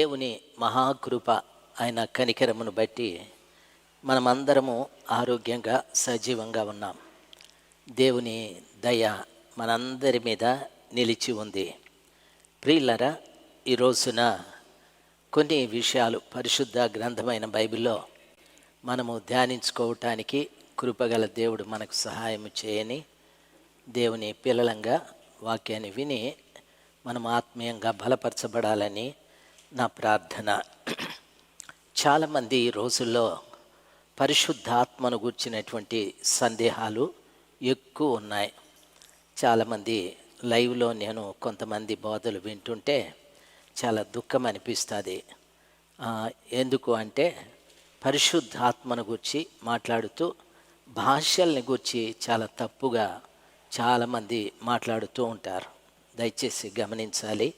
దేవుని మహాకృప ఆయన కనికరమును బట్టి మనమందరము ఆరోగ్యంగా సజీవంగా ఉన్నాం. దేవుని దయ మనందరి మీద నిలిచి ఉంది. ప్రియులరా ఈ రోజున కొన్ని విషయాలు పరిశుద్ధ గ్రంథమైన బైబిల్లో మనము ధ్యానించుకోవటానికి కృపగల దేవుడు మనకు సహాయం చేయని దేవుని పిల్లలంగా వాక్యాన్ని విని మనం ఆత్మీయంగా బలపరచబడాలని నా ప్రార్థన. చాలామంది ఈ రోజుల్లో పరిశుద్ధాత్మను గూర్చినటువంటి సందేహాలు ఎక్కువ ఉన్నాయి. చాలామంది లైవ్లో నేను కొంతమంది బోధలు వింటుంటే చాలా దుఃఖం అనిపిస్తుంది. ఎందుకు అంటే పరిశుద్ధాత్మను గురించి మాట్లాడుతూ భాషల్ని గురించి చాలా తప్పుగా చాలామంది మాట్లాడుతూ ఉంటారు. దయచేసి గమనించాలి.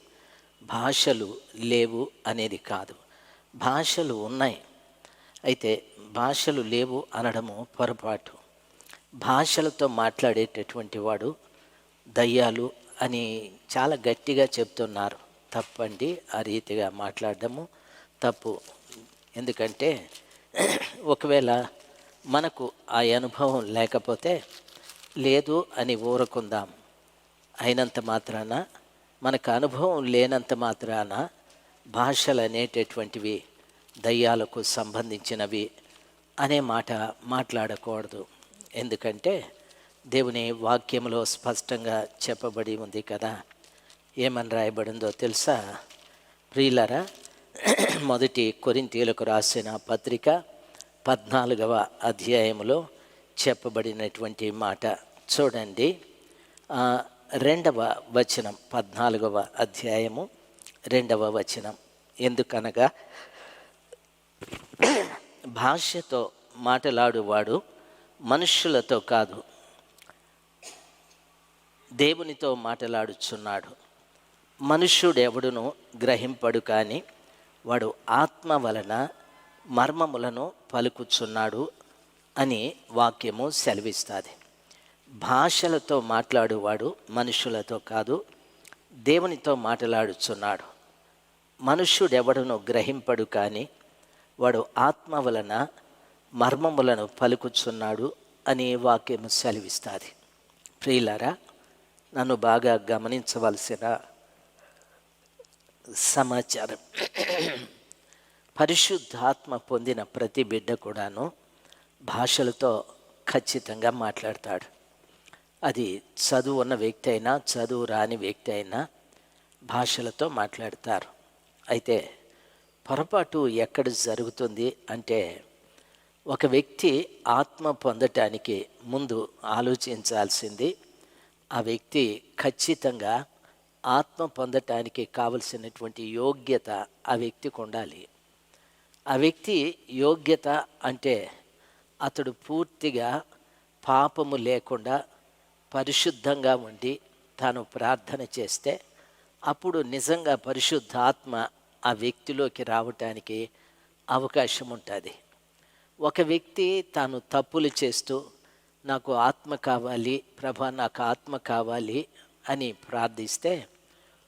భాషలు లేవు అనేది కాదు. భాషలు ఉన్నాయి. అయితే భాషలు లేవు అనడము పొరపాటు. భాషలతో మాట్లాడేటటువంటి వాడు దయ్యాలు అని చాలా గట్టిగా చెప్తున్నారు. తప్పండి ఆ రీతిగా మాట్లాడడము తప్పు. ఎందుకంటే ఒకవేళ మనకు ఆ అనుభవం లేకపోతే లేదు అని ఊరుకుందాం. అయినంత మాత్రాన మనకు అనుభవం లేనంత మాత్రాన భాషలు అనేటటువంటివి దయ్యాలకు సంబంధించినవి అనే మాట మాట్లాడకూడదు. ఎందుకంటే దేవుని వాక్యంలో స్పష్టంగా చెప్పబడి ఉంది కదా. ఏమని రాయబడిందో తెలుసా? ప్రియులరా మొదటి కొరింతీలకు రాసిన పత్రిక పద్నాలుగవ అధ్యాయంలో చెప్పబడినటువంటి మాట చూడండి. రెండవ వచనం పద్నాలుగవ అధ్యాయము రెండవ వచనం. ఎందుకనగా భాషతో మాటలాడువాడు మనుష్యులతో కాదు. దేవునితో మాట్లాడుచున్నాడు. మనుష్యుడెవడును గ్రహింపడు కానీ వాడు ఆత్మ వలన మర్మములను పలుకుచున్నాడు అని వాక్యము సెలవిస్తుంది. భాషలతో మాట్లాడువాడు మనుషులతో కాదు దేవునితో మాట్లాడుచున్నాడు. మనుష్యుడెవడను గ్రహింపడు కానీ వాడు ఆత్మ వలన మర్మములను పలుకుచున్నాడు అనే వాక్యము సెలవిస్తుంది. ప్రియులారా నన్ను బాగా గమనించవలసిన సమాచారం. పరిశుద్ధాత్మ పొందిన ప్రతి బిడ్డ కూడాను భాషలతో ఖచ్చితంగా మాట్లాడతాడు. అది చదువు ఉన్న వ్యక్తి అయినా చదువు రాని వ్యక్తి అయినా భాషలతో మాట్లాడతారు. అయితే పొరపాటు ఎక్కడ జరుగుతుంది అంటే ఒక వ్యక్తి ఆత్మ పొందటానికి ముందు ఆలోచించాల్సింది ఆ వ్యక్తి ఖచ్చితంగా ఆత్మ పొందటానికి కావలసినటువంటి యోగ్యత ఆ వ్యక్తికి ఉండాలి. ఆ వ్యక్తి యోగ్యత అంటే అతడు పూర్తిగా పాపము లేకుండా పరిశుద్ధంగా ఉండి తాను ప్రార్థన చేస్తే అప్పుడు నిజంగా పరిశుద్ధాత్మ ఆ వ్యక్తిలోకి రావటానికి అవకాశం ఉంటుంది. ఒక వ్యక్తి తాను తప్పులు చేస్తూ నాకు ఆత్మ కావాలి ప్రభా నాకు ఆత్మ కావాలి అని ప్రార్థిస్తే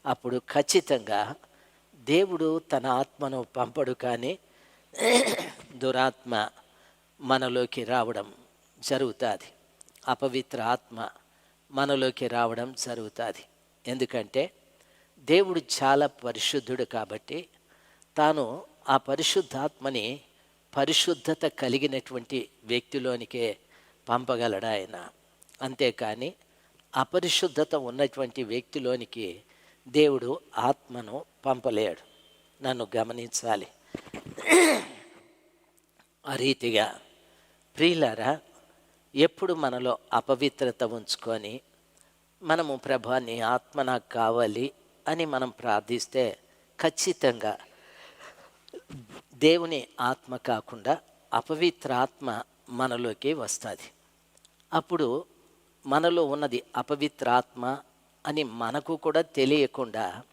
అప్పుడు ఖచ్చితంగా దేవుడు తన ఆత్మను పంపడు కానీ దురాత్మ మనలోకి రావడం జరుగుతుంది. అపవిత్ర ఆత్మ మనలోకి రావడం జరుగుతుంది. ఎందుకంటే దేవుడు చాలా పరిశుద్ధుడు కాబట్టి తాను ఆ పరిశుద్ధాత్మని పరిశుద్ధత కలిగినటువంటి వ్యక్తిలోనికే పంపగలడు ఆయన. అంతేకాని అపరిశుద్ధత ఉన్నటువంటి వ్యక్తిలోనికి దేవుడు ఆత్మను పంపలేడు. నన్ను గమనించాలి. ఆ రీతిగా ప్రియులారా ఎప్పుడు మనలో అపవిత్రత ఉంచుకొని మనము ప్రభా నీ ఆత్మ నాకు కావాలి అని మనం ప్రార్థిస్తే ఖచ్చితంగా దేవుని ఆత్మ కాకుండా అపవిత్ర ఆత్మ మనలోకి వస్తుంది. అప్పుడు మనలో ఉన్నది అపవిత్ర ఆత్మ అని మనకు కూడా తెలియకుండా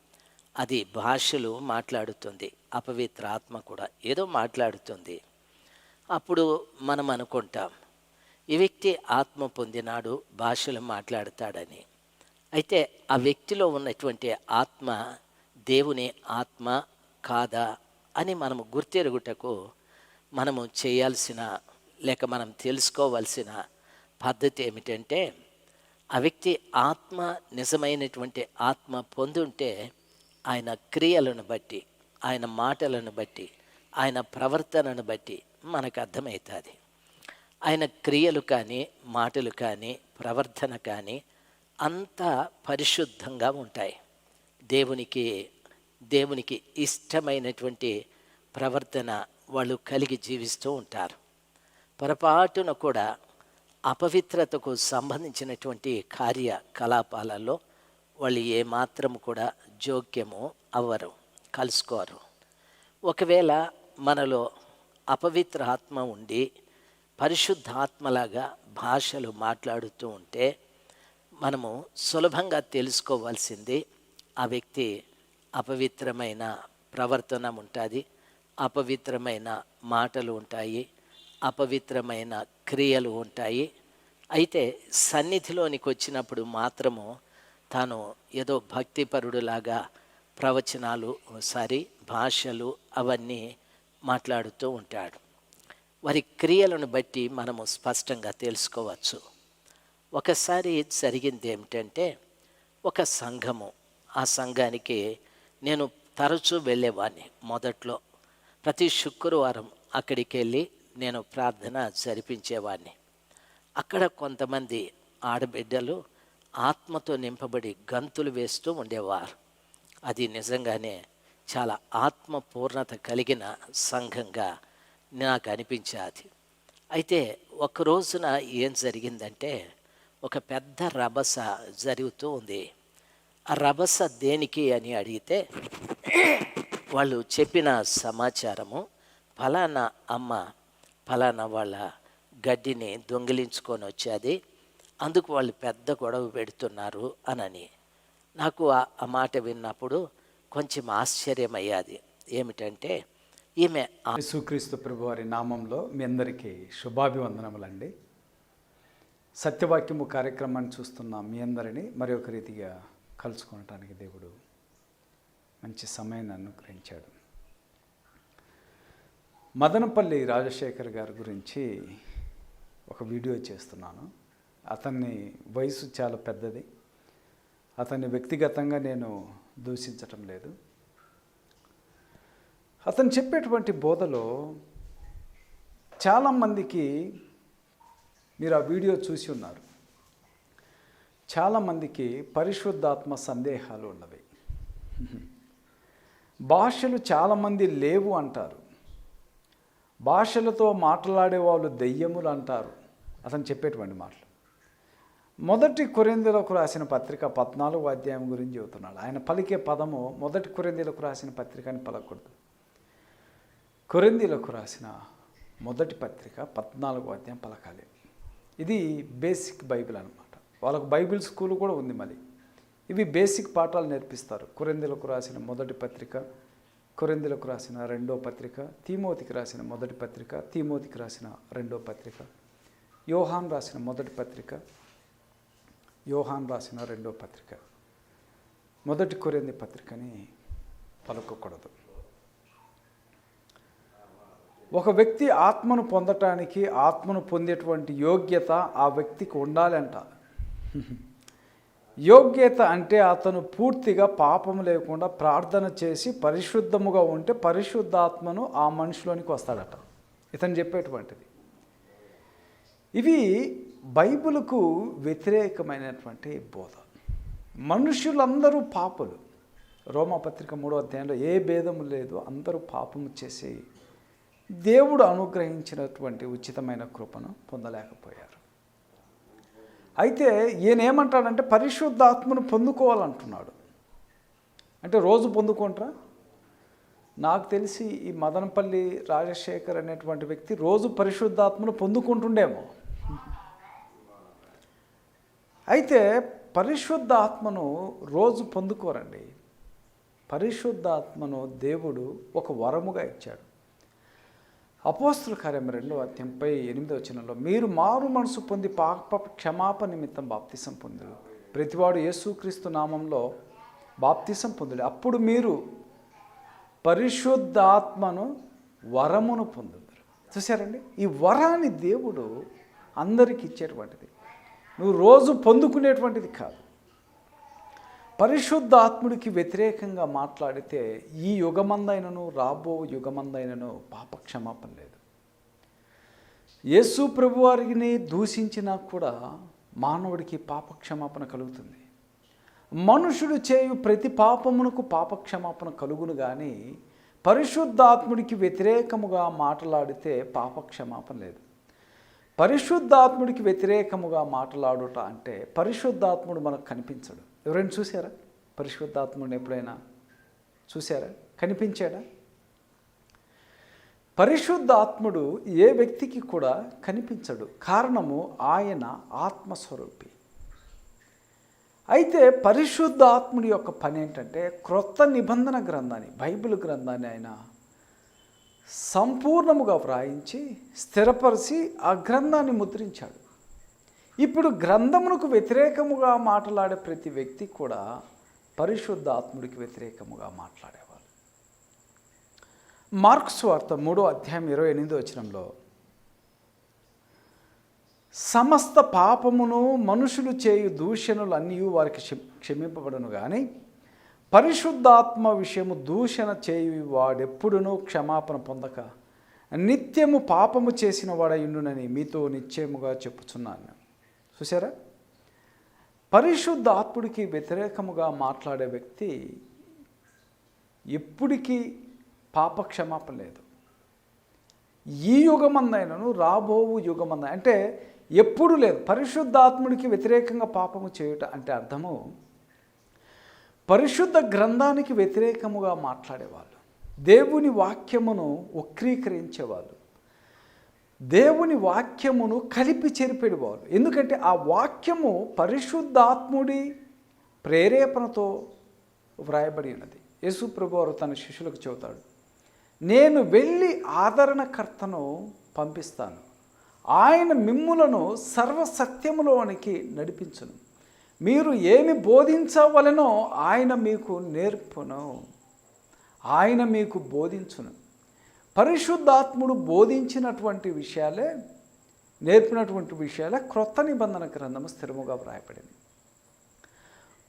అది భాషలు మాట్లాడుతుంది అపవిత్ర ఆత్మ కూడా ఏదో మాట్లాడుతుంది. అప్పుడు మనం అనుకుంటాం ఈ వ్యక్తి ఆత్మ పొందినాడు భాషలు మాట్లాడతాడని. అయితే ఆ వ్యక్తిలో ఉన్నటువంటి ఆత్మ దేవుని ఆత్మ కాదా అని మనము గుర్తెరుగుటకు మనము చేయాల్సిన లేక మనం తెలుసుకోవాల్సిన పద్ధతి ఏమిటంటే ఆ వ్యక్తి ఆత్మ నిజమైనటువంటి ఆత్మ పొందుంటే ఆయన క్రియలను బట్టి ఆయన మాటలను బట్టి ఆయన ప్రవర్తనను బట్టి మనకు అర్థమవుతుంది. ఆయన క్రియలు కానీ మాటలు కానీ ప్రవర్తన కానీ అంతా పరిశుద్ధంగా ఉంటాయి. దేవునికి దేవునికి ఇష్టమైనటువంటి ప్రవర్తన వాళ్ళు కలిగి జీవిస్తూ ఉంటారు. పొరపాటున కూడా అపవిత్రతకు సంబంధించినటువంటి కార్యకలాపాలలో వాళ్ళు ఏమాత్రం కూడా జోక్యము అవ్వరు కలుసుకోరు. ఒకవేళ మనలో అపవిత్ర ఆత్మ ఉండి పరిశుద్ధాత్మలాగా భాషలు మాట్లాడుతూ ఉంటే మనము సులభంగా తెలుసుకోవాల్సింది ఆ వ్యక్తి అపవిత్రమైన ప్రవర్తన ఉంటుంది అపవిత్రమైన మాటలు ఉంటాయి అపవిత్రమైన క్రియలు ఉంటాయి. అయితే సన్నిధిలోనికి వచ్చినప్పుడు మాత్రము తాను ఏదో భక్తిపరుడులాగా ప్రవచనాలు సారీ భాషలు అవన్నీ మాట్లాడుతూ ఉంటాడు. వారి క్రియలను బట్టి మనము స్పష్టంగా తెలుసుకోవచ్చు. ఒకసారి జరిగింది ఏమిటంటే ఒక సంఘము ఆ సంఘానికి నేను తరచూ వెళ్ళేవాడిని మొదట్లో. ప్రతి శుక్రవారం అక్కడికి వెళ్ళి నేను ప్రార్థన జరిపించేవాడిని అక్కడ కొంతమంది ఆడబిడ్డలు ఆత్మతో నింపబడి గంతులు వేస్తూ ఉండేవారు. అది నిజంగానే చాలా ఆత్మపూర్ణత కలిగిన సంఘంగా నాకు అనిపించేది అయితే ఒక రోజున ఏం జరిగిందంటే ఒక పెద్ద రభస జరుగుతూ ఉంది. ఆ రభస దేనికి అని అడిగితే వాళ్ళు చెప్పిన సమాచారము ఫలానా అమ్మ ఫలానా వాళ్ళ గడ్డిని దొంగిలించుకొని వచ్చేది. అందుకు వాళ్ళు పెద్ద గొడవ పెడుతున్నారు అనని. నాకు ఆ- ఆ మాట విన్నప్పుడు కొంచెం ఆశ్చర్యమయ్యాది. ఏమిటంటే ఈమె ah. యేసుక్రీస్తు ప్రభువారి నామంలో మీ అందరికీ శుభాభివందనములండి. సత్యవాక్యము కార్యక్రమాన్ని చూస్తున్న మీ అందరినీ మరి ఒక రీతిగా కలుసుకోవటానికి దేవుడు మంచి సమయాన్ని అనుగ్రహించాడు. మదనపల్లి రాజశేఖర్ గారి గురించి ఒక వీడియో చేస్తున్నాను. అతన్ని వయసు చాలా పెద్దది. అతన్ని వ్యక్తిగతంగా నేను దూషించటం లేదు. అతను చెప్పేటువంటి బోధలో చాలామందికి మీరు ఆ వీడియో చూసి ఉన్నారు. చాలామందికి పరిశుద్ధాత్మ సందేహాలు ఉన్నవి. భాషలు చాలామంది లేవు అంటారు. భాషలతో మాట్లాడే వాళ్ళు దెయ్యములు అంటారు. అతను చెప్పేటువంటి మాటలు. మొదటి కొరిందలకు రాసిన పత్రిక పద్నాలుగు అధ్యాయం గురించి చెబుతున్నాడు. ఆయన పలికే పదము మొదటి కొరిందీలకు రాసిన పత్రిక అని పలకూడదు. కొరిందీలకు రాసిన మొదటి పత్రిక పద్నాలుగు అధ్యాయం పలకాలి. ఇది బేసిక్ బైబిల్ అనమాట వాళ్ళకు బైబిల్ స్కూల్ కూడా ఉంది మరి ఇవి బేసిక్ పాఠాలు నేర్పిస్తారు. కొరిందీలకు రాసిన మొదటి పత్రిక కొరిందీలకు రాసిన రెండో పత్రిక తీమోతికి రాసిన మొదటి పత్రిక తీమోతికి రాసిన రెండో పత్రిక యోహాన్ రాసిన మొదటి పత్రిక యోహాన్ రాసిన రెండో పత్రిక. మొదటి కొరింది పత్రికని పలుకోకూడదు. ఒక వ్యక్తి ఆత్మను పొందటానికి ఆత్మను పొందేటువంటి యోగ్యత ఆ వ్యక్తికి ఉండాలంట. యోగ్యత అంటే అతను పూర్తిగా పాపం లేకుండా ప్రార్థన చేసి పరిశుద్ధముగా ఉంటే పరిశుద్ధాత్మను ఆ మనిషిలోనికి వస్తాడట. ఇతను చెప్పేటువంటిది. ఇవి బైబిల్కు వ్యతిరేకమైనటువంటి బోధ. మనుషులందరూ పాపులు. రోమపత్రిక మూడో అధ్యాయంలో ఏ భేదము లేదు అందరూ పాపము చేసే దేవుడు అనుగ్రహించినటువంటి ఉచితమైన కృపను పొందలేకపోయారు. అయితే ఈయన ఏమంటాడంటే పరిశుద్ధాత్మను పొందుకోవాలంటున్నాడు. అంటే రోజు పొందుకుంటారా? నాకు తెలిసి ఈ మదనపల్లి రాజశేఖర్ అనేటువంటి వ్యక్తి రోజు పరిశుద్ధాత్మను పొందుకుంటుండేమో. అయితే పరిశుద్ధాత్మను రోజు పొందుకోరండి. పరిశుద్ధాత్మను దేవుడు ఒక వరముగా ఇచ్చాడు. అపోస్తుల కార్యం రెండో అధ్యాయంపై ఎనిమిదో వచనంలో మీరు మారు మనసు పొంది పాప క్షమాప నిమిత్తం బాప్తిసం పొందుడు ప్రతివాడు యేసుక్రీస్తు నామంలో బాప్తిసం పొందుడు అప్పుడు మీరు పరిశుద్ధాత్మను వరమును పొందుతారు చూసారండి ఈ వరాన్ని దేవుడు అందరికి ఇచ్చేటువంటిది. నువ్వు రోజు పొందుకునేటువంటిది కాదు. పరిశుద్ధాత్ముడికి వ్యతిరేకంగా మాట్లాడితే ఈ యుగమందైనను రాబో యుగమందైనను పాపక్షమాపణ లేదు. యేసు ప్రభువారిని దూషించినా కూడా మానవుడికి పాపక్షమాపణ కలుగుతుంది. మనుషుడు చేయు ప్రతి పాపమునకు పాపక్షమాపణ కలుగును కానీ పరిశుద్ధాత్ముడికి వ్యతిరేకముగా మాట్లాడితే పాపక్షమాపణ లేదు. పరిశుద్ధాత్ముడికి వ్యతిరేకముగా మాట్లాడుట అంటే పరిశుద్ధాత్ముడు మనకు కనిపించడు. ఎవరైనా చూసారా పరిశుద్ధాత్ముడిని ఎప్పుడైనా చూసారా కనిపించాడా? పరిశుద్ధాత్ముడు ఏ వ్యక్తికి కూడా కనిపించడు. కారణము ఆయన ఆత్మస్వరూపి. అయితే పరిశుద్ధాత్ముడి యొక్క పని ఏంటంటే క్రొత్త నిబంధన గ్రంథాన్ని బైబిల్ గ్రంథాన్ని ఆయన సంపూర్ణముగా వ్రాయించి స్థిరపరిచి ఆ గ్రంథాన్ని ముద్రించాడు. ఇప్పుడు గ్రంథమునకు వ్యతిరేకముగా మాట్లాడే ప్రతి వ్యక్తి కూడా పరిశుద్ధాత్ముడికి వ్యతిరేకముగా మాట్లాడేవాడు. మార్క్స్ వార్త మూడో అధ్యాయం ఇరవై ఎనిమిదో వచనంలో సమస్త పాపమును మనుషులు చేయు దూషణులు అన్నీ వారికి క్షమి- క్షమింపబడును కానీ పరిశుద్ధాత్మ విషయము దూషణ చేయు వాడెప్పుడునూ క్షమాపణ పొందక నిత్యము పాపము చేసిన వాడయుండునని మీతో నిశ్చయముగా చెప్పుచున్నాను. చూసారా పరిశుద్ధాత్ముడికి వ్యతిరేకముగా మాట్లాడే వ్యక్తి ఎప్పటికీ పాప క్షమాపణ లేదు. ఈ యుగమందైనను రాబోవు యుగమంద అంటే ఎప్పుడు లేదు. పరిశుద్ధాత్ముడికి వ్యతిరేకంగా పాపము చేయుట అంటే అర్థము పరిశుద్ధ గ్రంథానికి వ్యతిరేకముగా మాట్లాడేవాళ్ళు. దేవుని వాక్యమును వక్రీకరించేవాళ్ళు. దేవుని వాక్యమును కలిపి చెరిపెడేవాళ్ళు ఎందుకంటే ఆ వాక్యము పరిశుద్ధాత్ముడి ప్రేరేపణతో వ్రాయబడి ఉన్నది. యేసు ప్రభువారు తన శిష్యులకు చెబుతాడు నేను వెళ్ళి ఆదరణకర్తను పంపిస్తాను. ఆయన మిమ్ములను సర్వసత్యములోనికి నడిపించును. మీరు ఏమి బోధించవలనో ఆయన మీకు నేర్పును. ఆయన మీకు బోధించును. పరిశుద్ధాత్ముడు బోధించినటువంటి విషయాలే నేర్పినటువంటి విషయాలే క్రొత్త నిబంధన గ్రంథము స్థిరముగా వ్రాయబడింది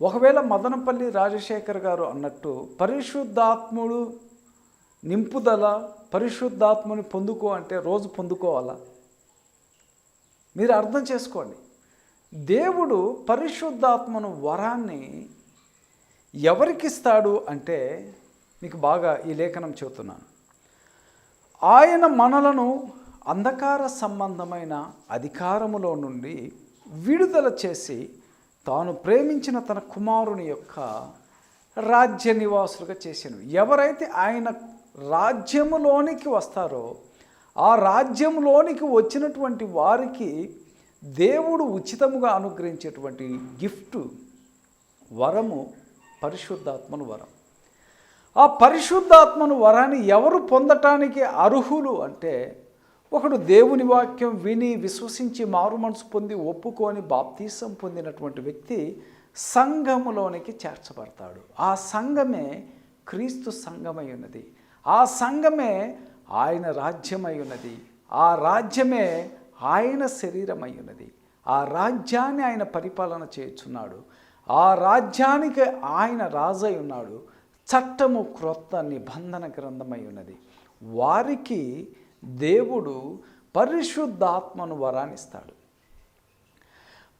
ఒకవేళ మదనపల్లి రాజశేఖర్ గారు అన్నట్టు పరిశుద్ధాత్ముడు నింపుదల పరిశుద్ధాత్ముని పొందుకో అంటే రోజు పొందుకోవాలా? మీరు అర్థం చేసుకోండి. దేవుడు పరిశుద్ధాత్మను వరాన్ని ఎవరికిస్తాడు అంటే మీకు బాగా ఈ లేఖనం చెబుతున్నాను. ఆయన మనలను అంధకార సంబంధమైన అధికారములో నుండి విడుదల చేసి తాను ప్రేమించిన తన కుమారుని యొక్క రాజ్య నివాసులుగా చేశాను. ఎవరైతే ఆయన రాజ్యములోనికి వస్తారో ఆ రాజ్యంలోనికి వచ్చినటువంటి వారికి దేవుడు ఉచితముగా అనుగ్రహించేటువంటి గిఫ్ట్ వరము పరిశుద్ధాత్మను వరం. ఆ పరిశుద్ధాత్మను వరాన్ని ఎవరు పొందటానికి అర్హులు అంటే ఒకడు దేవుని వాక్యం విని విశ్వసించి మారు మనసు పొంది ఒప్పుకొని బాప్తీసం పొందినటువంటి వ్యక్తి సంఘములోనికి చేర్చబడతాడు. ఆ సంఘమే క్రీస్తు సంఘమై ఉన్నది. ఆ సంఘమే ఆయన రాజ్యమై ఉన్నది. ఆ రాజ్యమే ఆయన శరీరమై ఉన్నది ఆ రాజ్యాన్ని ఆయన పరిపాలన చేయుచున్నాడు. ఆ రాజ్యానికి ఆయన రాజై ఉన్నాడు. చట్టము క్రొత్త నిబంధన గ్రంథమై ఉన్నది వారికి దేవుడు పరిశుద్ధాత్మను వరాన్నిస్తాడు.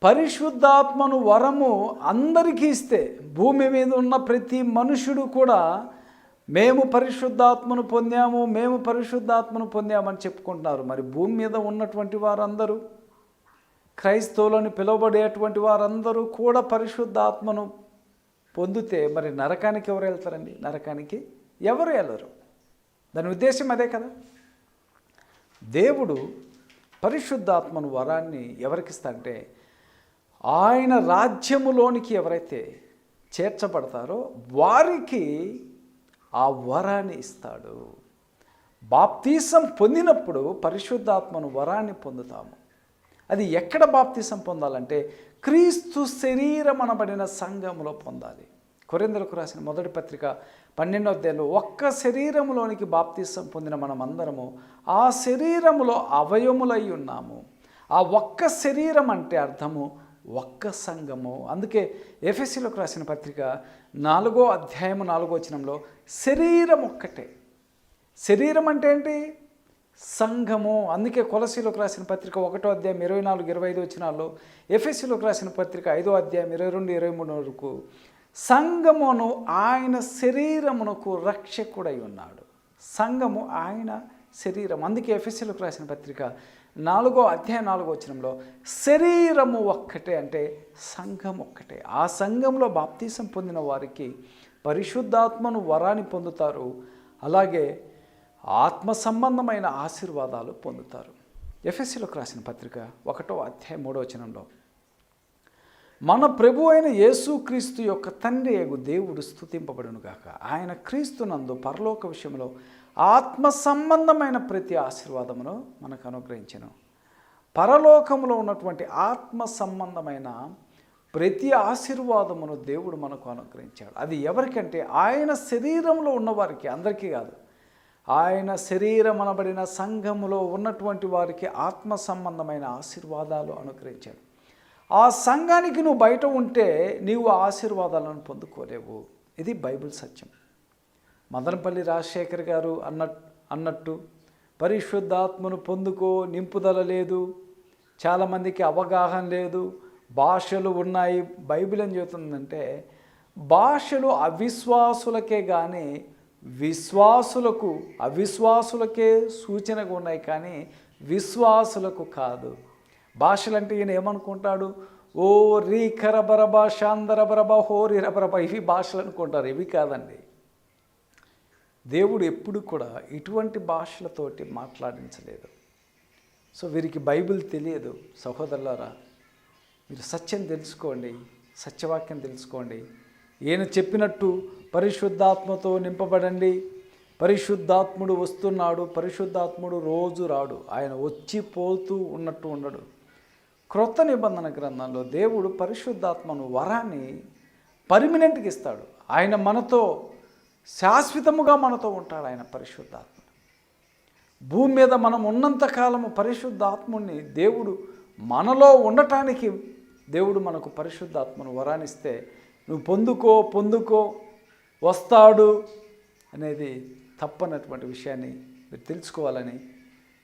పరిశుద్ధాత్మను వరము అందరికీ ఇస్తే భూమి మీద ఉన్న ప్రతి మనుషుడు కూడా మేము పరిశుద్ధాత్మను పొందాము మేము పరిశుద్ధాత్మను పొందామని చెప్పుకుంటున్నారు. మరి భూమి మీద ఉన్నటువంటి వారందరూ క్రైస్తవులను పిలువబడేటువంటి వారందరూ కూడా పరిశుద్ధాత్మను పొందితే మరి నరకానికి ఎవరు వెళ్తారండి? నరకానికి ఎవరు వెళ్ళరు? దాని ఉద్దేశం అదే కదా. దేవుడు పరిశుద్ధాత్మను వరాన్ని ఎవరికిస్తంటే ఆయన రాజ్యములోనికి ఎవరైతే చేర్చబడతారో వారికి ఆ వరాన్ని ఇస్తాడు. బాప్తీసం పొందినప్పుడు పరిశుద్ధాత్మను వరాన్ని పొందుతాము. అది ఎక్కడ బాప్తీసం పొందాలంటే క్రీస్తు శరీరం అనబడిన సంఘములో పొందాలి. కొరిందలకు రాసిన మొదటి పత్రిక పన్నెండో అధ్యాయంలో ఒక్క శరీరంలోనికి బాప్తీసం పొందిన మనమందరము ఆ శరీరములో అవయములై ఉన్నాము. ఆ ఒక్క శరీరం అంటే అర్థము ఒక్క సంఘము. అందుకే ఎఫ్ఎస్సిలోకి రాసిన పత్రిక నాలుగో అధ్యాయము నాలుగో వచనంలో శరీరం ఒక్కటే. శరీరం అంటే ఏంటి? సంఘము. అందుకే కొలసీలోకి రాసిన పత్రిక ఒకటో అధ్యాయం ఇరవై నాలుగు ఇరవై ఐదు వచ్చినాల్లో ఎఫ్ఎస్సిలోకి రాసిన పత్రిక ఐదో అధ్యాయం ఇరవై రెండు ఇరవై మూడు వరకు సంఘమును ఆయన శరీరమునకు రక్షకుడై ఉన్నాడు. సంఘము ఆయన శరీరం. అందుకే ఎఫ్ఎస్సిలోకి రాసిన పత్రిక నాలుగో అధ్యాయం నాలుగో వచనంలో శరీరము ఒక్కటే అంటే సంఘం ఒక్కటే. ఆ సంఘంలో బాప్తీసం పొందిన వారికి పరిశుద్ధాత్మను వరాన్ని పొందుతారు. అలాగే ఆత్మ సంబంధమైన ఆశీర్వాదాలు పొందుతారు. ఎఫ్ఎస్సిలోకి రాసిన పత్రిక ఒకటో అధ్యాయం మూడో వచనంలో మన ప్రభు అయిన యేసుక్రీస్తు యొక్క తండ్రి ఏగు దేవుడు స్థుతింపబడునుగాక ఆయన క్రీస్తునందు పరలోక విషయంలో ఆత్మ సంబంధమైన ప్రతి ఆశీర్వాదమును మనకు అనుగ్రహించను. పరలోకంలో ఉన్నటువంటి ఆత్మ సంబంధమైన ప్రతి ఆశీర్వాదమును దేవుడు మనకు అనుగ్రహించాడు. అది ఎవరికంటే ఆయన శరీరంలో ఉన్నవారికి అందరికీ కాదు. ఆయన శరీరం అనబడిన సంఘములో ఉన్నటువంటి వారికి ఆత్మ సంబంధమైన ఆశీర్వాదాలు అనుగ్రహించాడు. ఆ సంఘానికి నువ్వు బయట ఉంటే నీవు ఆశీర్వాదాలను పొందుకోలేవు. ఇది బైబిల్ సత్యం. మదనపల్లి రాజశేఖర్ గారు అన్న అన్నట్టు పరిశుద్ధాత్మను పొందుకో నింపుదల లేదు చాలామందికి అవగాహన లేదు భాషలు ఉన్నాయి బైబిల్ ఏం చెబుతుందంటే భాషలు అవిశ్వాసులకే కానీ విశ్వాసులకు అవిశ్వాసులకే సూచనగా ఉన్నాయి కానీ విశ్వాసులకు కాదు. భాషలు అంటే ఈయన ఏమనుకుంటాడు? ఓ రీ కరబరబ శాందరబరబ హో ఇవి భాషలు అనుకుంటారు ఇవి కాదండి. దేవుడు ఎప్పుడు కూడా ఇటువంటి భాషలతోటి మాట్లాడించలేదు. సో వీరికి బైబిల్ తెలియదు. సహోదరులారా మీరు సత్యం తెలుసుకోండి సత్యవాక్యం తెలుసుకోండి. ఈయన చెప్పినట్టు పరిశుద్ధాత్మతో నింపబడండి. పరిశుద్ధాత్ముడు వస్తున్నాడు పరిశుద్ధాత్ముడు రోజు రాడు. ఆయన వచ్చి పోతూ ఉన్నట్టు ఉండడు. క్రొత్త నిబంధన గ్రంథంలో దేవుడు పరిశుద్ధాత్మను వరాన్ని పర్మినెంట్గా ఇస్తాడు. ఆయన మనతో శాశ్వతముగా మనతో ఉంటాడు ఆయన పరిశుద్ధాత్మ భూమి మీద మనం ఉన్నంతకాలము పరిశుద్ధాత్ముని దేవుడు మనలో ఉండటానికి దేవుడు మనకు పరిశుద్ధాత్మను వరానిస్తే నువ్వు పొందుకో పొందుకో వస్తాడు అనేది తప్పనటువంటి విషయాన్ని మీరు తెలుసుకోవాలని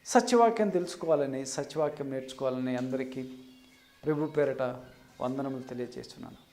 సత్యవాక్యం తెలుసుకోవాలని సత్యవాక్యం నేర్చుకోవాలని అందరికీ ప్రభు పేరట వందనములు తెలియజేస్తున్నాను.